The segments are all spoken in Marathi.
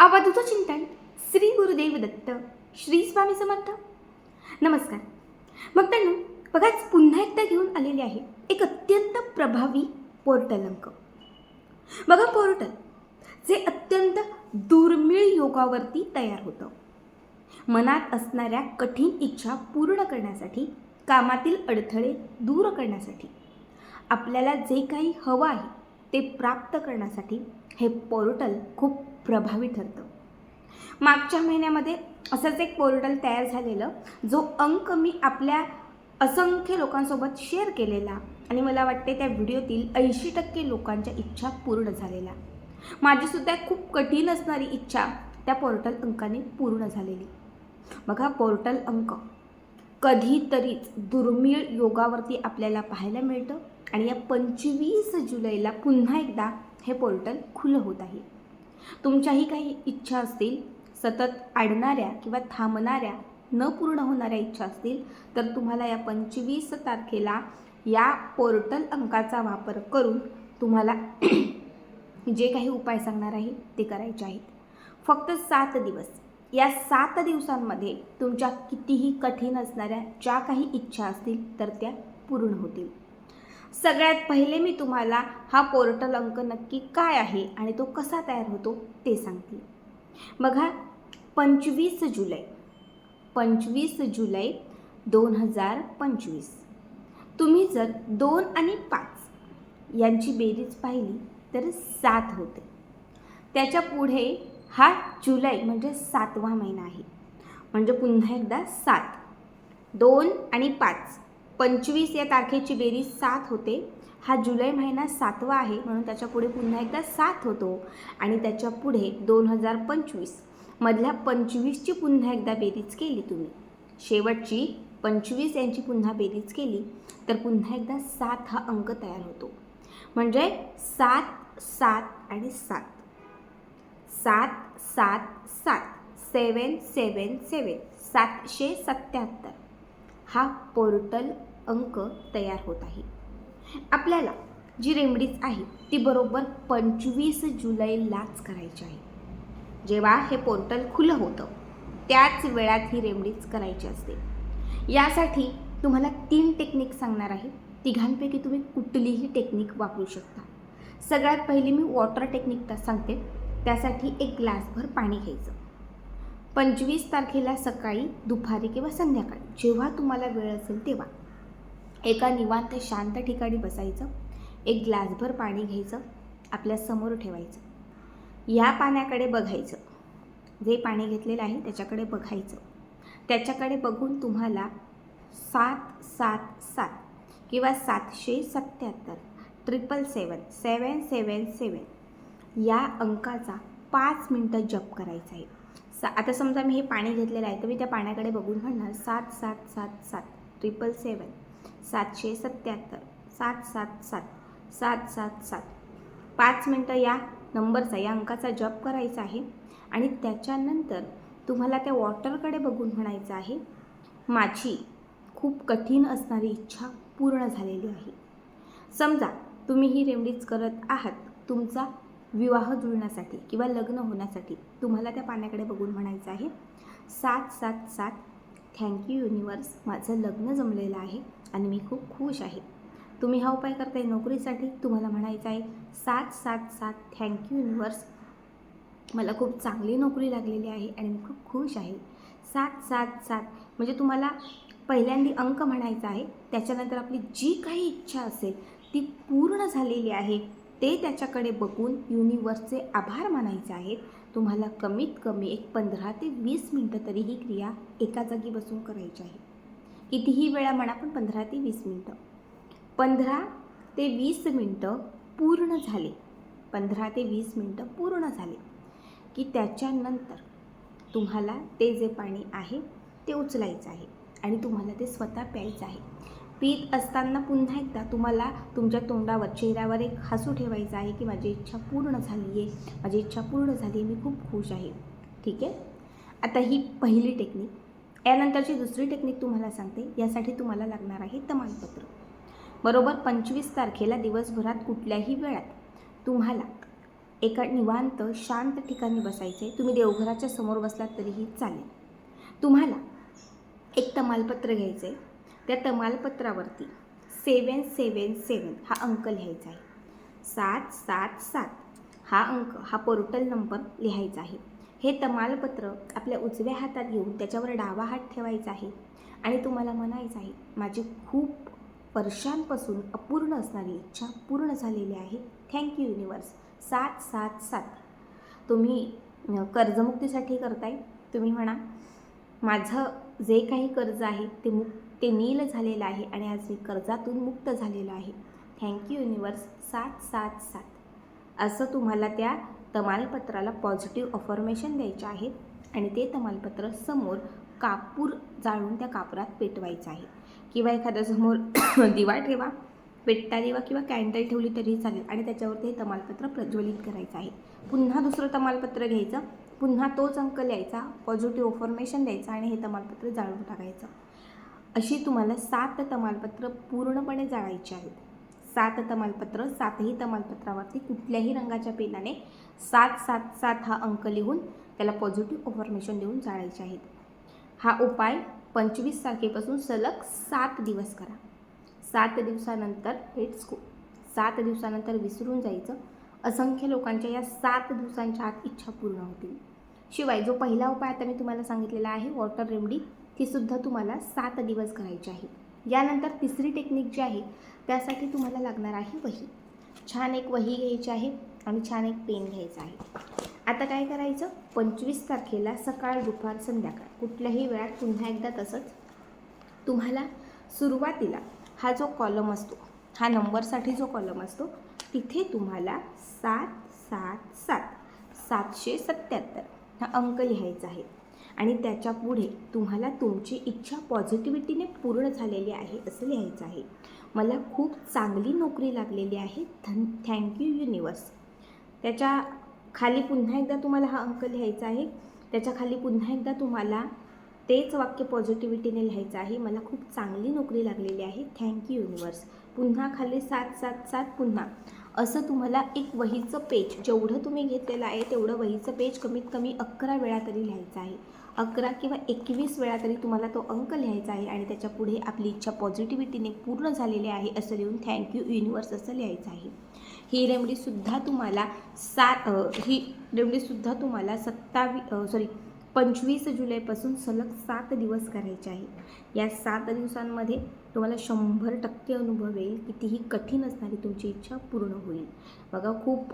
अवधूत चिंतन श्री गुरुदेव दत्त श्री स्वामी समर्थ. नमस्कार. मग त्यांना बघाच पुन्हा एकदा घेऊन आलेले आहे एक अत्यंत प्रभावी पोर्टल अंक. बघा पोर्टल जे अत्यंत दुर्मिळ योगावरती तयार होतं. मनात असणाऱ्या कठीण इच्छा पूर्ण करण्यासाठी कामातील अडथळे दूर करण्यासाठी आपल्याला जे काही हवं आहे ते प्राप्त करण्यासाठी हे पोर्टल खूप प्रभावी ठरतं. मागच्या महिन्यामध्ये असंच एक पोर्टल तयार झालेलं जो अंक मी आपल्या असंख्य लोकांसोबत शेअर केलेला आणि मला वाटते त्या व्हिडिओतील ऐंशी टक्के लोकांच्या इच्छा पूर्ण झालेल्या. माझीसुद्धा खूप कठीण असणारी इच्छा त्या पोर्टल अंकाने पूर्ण झालेली. बघा पोर्टल अंक. कधीतरीच दुर्मिळ योगावरती आपल्याला पाहायला मिळतं आणि या पंचवीस जुलैला पुन्हा एकदा हे पोर्टल खुलं होत आहे. तुमच्याही काही इच्छा असतील सतत अडणाऱ्या किंवा थांबणाऱ्या न पूर्ण होणाऱ्या इच्छा असतील तर तुम्हाला या पंचवीस तारखेला या पोर्टल अंकाचा वापर करून तुम्हाला जे काही उपाय सांगणार आहे ते करायचे आहेत. फक्त सात दिवस. या सात दिवसांमध्ये तुमच्या कितीही कठीण असणाऱ्या ज्या काही इच्छा असतील तर त्या पूर्ण होतील. सगळ्यात पहिले मी तुम्हाला हा पोर्टल अंक नक्की काय आहे आणि तो कसा तयार होतो ते सांगते. बघा पंचवीस जुलै पंचवीस जुलै दोन हजार पंचवीस. तुम्ही जर दोन आणि पाच यांची बेरीज पाहिली तर सात होते. त्याच्या पुढे हा जुलै म्हणजे सातवा महिना आहे. म्हणजे पुन्हा एकदा सात. दोन आणि पाच. पंचवीस या तारखेची बेरीज सात होते. हा जुलै महिना सातवा आहे म्हणून त्याच्या पुढे पुन्हा एकदा सात होतो आणि त्याच्या पुढे दोन हजार पंचवीस. मधल्या पंचवीसची पुन्हा एकदा बेरीज केली तुम्ही. शेवटची पंचवीस यांची पुन्हा बेरीज केली तर पुन्हा एकदा सात हा अंक तयार होतो. म्हणजे सात सात आणि सात. सात सात सात. सेवन सेवन सेवन. सातशे सत्याहत्तर. हा पोर्टल अंक तयार होत आहे. आपल्याला जी रेमडीज आहे ती बरोबर पंचवीस जुलैलाच करायची आहे. जेव्हा हे पोर्टल खुलं होतं त्याच वेळात ही रेमडीज करायची असते. यासाठी तुम्हाला तीन टेक्निक सांगणार आहे. तिघांपैकी तुम्ही कुठलीही टेक्निक वापरू शकता. सगळ्यात पहिली मी वॉटर टेक्निक तर सांगते. त्यासाठी एक ग्लासभर पाणी घ्यायचं. पंचवीस तारखेला सकाळी दुपारी किंवा संध्याकाळी. जेव्हा तुम्हाला वेळ असेल तेव्हा. एका निवांत शांत ठिकाणी बसायचं. एक ग्लासभर पाणी घ्यायचं. आपल्यासमोर ठेवायचं. या पाण्याकडे बघायचं. जे पाणी घेतलेलं आहे त्याच्याकडे बघायचं. त्याच्याकडे बघून तुम्हाला सात सात सात किंवा सातशे सत्याहत्तर ट्रिपल सेवन सेवन सेवन सेवन या अंकाचा पाच मिनटं जप करायचा आहे. सा आता समजा मी हे पाणी घेतलेलं आहे तर मी त्या पाण्याकडे बघून म्हणणार सात सात सात सात ट्रिपल सेवन सातशे सत्याहत्तर सात सात सात सात सात सात. पाच मिनटं या नंबरचा या अंकाचा जप करायचा आहे आणि त्याच्यानंतर तुम्हाला त्या वॉटरकडे बघून म्हणायचं आहे माझी खूप कठीण असणारी इच्छा पूर्ण झालेली आहे. समजा तुम्ही ही रेमडीज करत आहात तुमचा विवाह जुळण्यासाठी किंवा लग्न होण्यासाठी तुम्हाला त्या पाण्याकडे बघून म्हणायचं आहे. सात सात सात. थँक्यू युनिवर्स माझं लग्न जमलेलं आहे आणि मी खूप खुश आहे. तुम्ही हा उपाय करताय नोकरीसाठी? तुम्हाला म्हणायचं आहे सात सात सात. थँक्यू युनिवर्स मला खूप चांगली नोकरी लागलेली आहे आणि मी खूप खुश आहे. सात सात सात. म्हणजे तुम्हाला पहिल्यांदी अंक म्हणायचा आहे. त्याच्यानंतर आपली जी काही इच्छा असेल ती पूर्ण झालेली आहे. ते त्याच्याकडे बघून युनिवर्सचे आभार मानायचे आहेत. तुम्हाला कमीत कमी एक पंधरा ते वीस मिनटं तरी ही क्रिया एका जागी बसून करायची आहे. कितीही वेळा म्हणा पण पंधरा ते वीस मिनटं. पंधरा ते वीस मिनटं पूर्ण झाले. पंधरा ते वीस मिनटं पूर्ण झाले. की त्याच्यानंतर तुम्हाला ते जे पाणी आहे ते उचलायचं आहे. आणि तुम्हाला ते स्वतः प्यायचं आहे. पीत असताना पुन्हा एकदा तुम्हाला तुमच्या तोंडावर चेहऱ्यावर एक हसू ठेवायचं आहे की माझी इच्छा पूर्ण झाली आहे माझी इच्छा पूर्ण झाली आहे मी खूप खुश आहे. ठीक आहे? आता ही पहिली टेक्निक यानंतरची दुसरी टेक्निक तुम्हाला सांगते. यासाठी तुम्हाला लागणार आहे तमालपत्र बरोबर? पंचवीस तारखेला दिवसभरात कुठल्याही वेळात तुम्हाला एका निवांत शांत ठिकाणी बसायचं आहे तुम्ही देवघराच्या समोर बसलात तरीही चालेल. तुम्हाला एक तमालपत्र घ्यायचं आहे त्या तमालपत्रावरती सेवन सेवन सेवन हा अंक लिहायचा आहे. सात सात सात हा अंक हा पोर्टल नंबर लिहायचा आहे. हे तमालपत्र आपल्या उजव्या हातात घेऊन त्याच्यावर डावा हात ठेवायचा आहे. आणि तुम्हाला म्हणायचं आहे माझी खूप वर्षांपासून अपूर्ण असणारी इच्छा पूर्ण झालेली आहे. थँक्यू युनिवर्स सात सात सात. तुम्ही कर्जमुक्तीसाठी करताय. तुम्ही म्हणा माझं जे काही कर्ज आहे ते मुक्त ते नील झालेलं आहे आणि आज मी कर्जातून मुक्त झालेलो आहे. थँक्यू युनिवर्स सात सात सात. असं तुम्हाला त्या तमालपत्राला पॉझिटिव्ह अफॉर्मेशन द्यायचे आहे आणि ते तमालपत्र समोर कापूर जाळून त्या कापरात पेटवायचं आहे. किंवा एखाद्या समोर दिवा ठेवा पेटता दिवा किंवा कॅन्डल ठेवली तरीही चालेल आणि त्याच्यावरती हे तमालपत्र प्रज्वलित करायचं आहे. पुन्हा दुसरं तमालपत्र घ्यायचं. पुन्हा तोच अंक लिहायचा पॉझिटिव्ह अफॉर्मेशन द्यायचं आणि हे तमालपत्र जाळून टाकायचं. अशी तुम्हाला सात तमालपत्र पूर्णपणे जाळायची आहेत. सात तमालपत्र सातही तमालपत्रावरती कुठल्याही रंगाच्या पेनाने सात सात सात हा अंक लिहून त्याला पॉझिटिव्ह इन्फॉर्मेशन देऊन जाळायचे आहेत. हा उपाय पंचवीस तारखेपासून सलग सात दिवस करा. सात दिवसानंतर इट्स गो सात दिवसानंतर विसरून जायचं. असंख्य लोकांच्या या सात दिवसांच्या आत इच्छा पूर्ण होतील. शिवाय जो पहिला उपाय आता मी तुम्हाला सांगितलेला आहे वॉटर रेमडी तीसुद्धा तुम्हाला सात दिवस करायची आहे. यानंतर तिसरी टेक्निक जी आहे त्यासाठी तुम्हाला लागणार आहे वही. छान एक वही घ्यायची आहे आणि छान एक पेन घ्यायचा आहे. आता काय करायचं? पंचवीस तारखेला सकाळ दुपार संध्याकाळ. कुठल्याही वेळात पुन्हा एकदा तसंच तुम्हाला सुरुवातीला हा जो कॉलम असतो हा नंबरसाठी जो कॉलम असतो तिथे तुम्हाला सात सात सात सातशे सत्याहत्तर हा अंक लिहायचा आहे. आणि त्याच्या पुढे तुम्हाला तुमची इच्छा पॉझिटिव्हिटीने पूर्ण झालेली आहे असं लिहायचं आहे. मला खूप चांगली नोकरी लागलेली आहे. धन थँक्यू युनिवर्स त्याच्याखाली पुन्हा एकदा तुम्हाला हा अंक लिहायचा आहे. त्याच्याखाली पुन्हा एकदा तुम्हाला तेच वाक्य पॉझिटिव्हिटीने लिहायचं आहे. मला खूप चांगली नोकरी लागलेली आहे. थँक्यू युनिवर्स पुन्हा खाली सात सात सात पुन्हा. असं तुम्हाला एक वहीचं पेज जेवढं तुम्ही घेतलेलं आहे तेवढं वहीचं पेज कमीत कमी अकरा वेळा तरी लिहायचं आहे. अकरा किंवा एकवीस वेळा तरी तुम्हाला तो अंक लिहायचा आहे आणि त्याच्या पुढे आपली इच्छा पॉझिटिव्हिटीने पूर्ण झालेली आहे असं लिहून थँक्यू युनिवर्स असं लिहायचं आहे. ही रेमडीसुद्धा तुम्हाला सात ही रेमडीसुद्धा तुम्हाला सत्तावी सॉरी पंचवीस जुलैपासून सलग सात दिवस करायचे आहे. या सात दिवसांमध्ये तुम्हाला शंभर टक्के अनुभव येईल कितीही कठीण असणारी तुमची इच्छा पूर्ण होईल. बघा खूप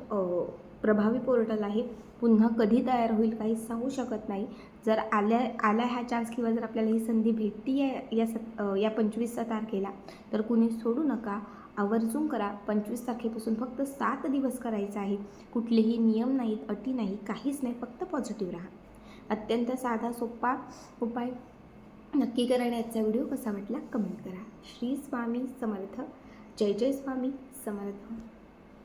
प्रभावी पोर्टल आहे. पुन्हा कधी तयार होईल काही सांगू शकत नाही. जर आल्या आला हा चान्स किंवा जर आपल्याला ही संधी भेटती आहे या सत या पंचवीसच्या तारखेला तर कुणी सोडू नका. आवर्जून करा. पंचवीस तारखेपासून फक्त सात दिवस करायचं आहे कुठलेही नियम नाहीत अटी नाही काहीच नाही. फक्त पॉझिटिव्ह राहा. अत्यंत साधा सोपा उपाय नक्की करा आणि आजचा व्हिडिओ कसा वाटला कमेंट करा. श्री स्वामी समर्थ. जय जय स्वामी समर्थ.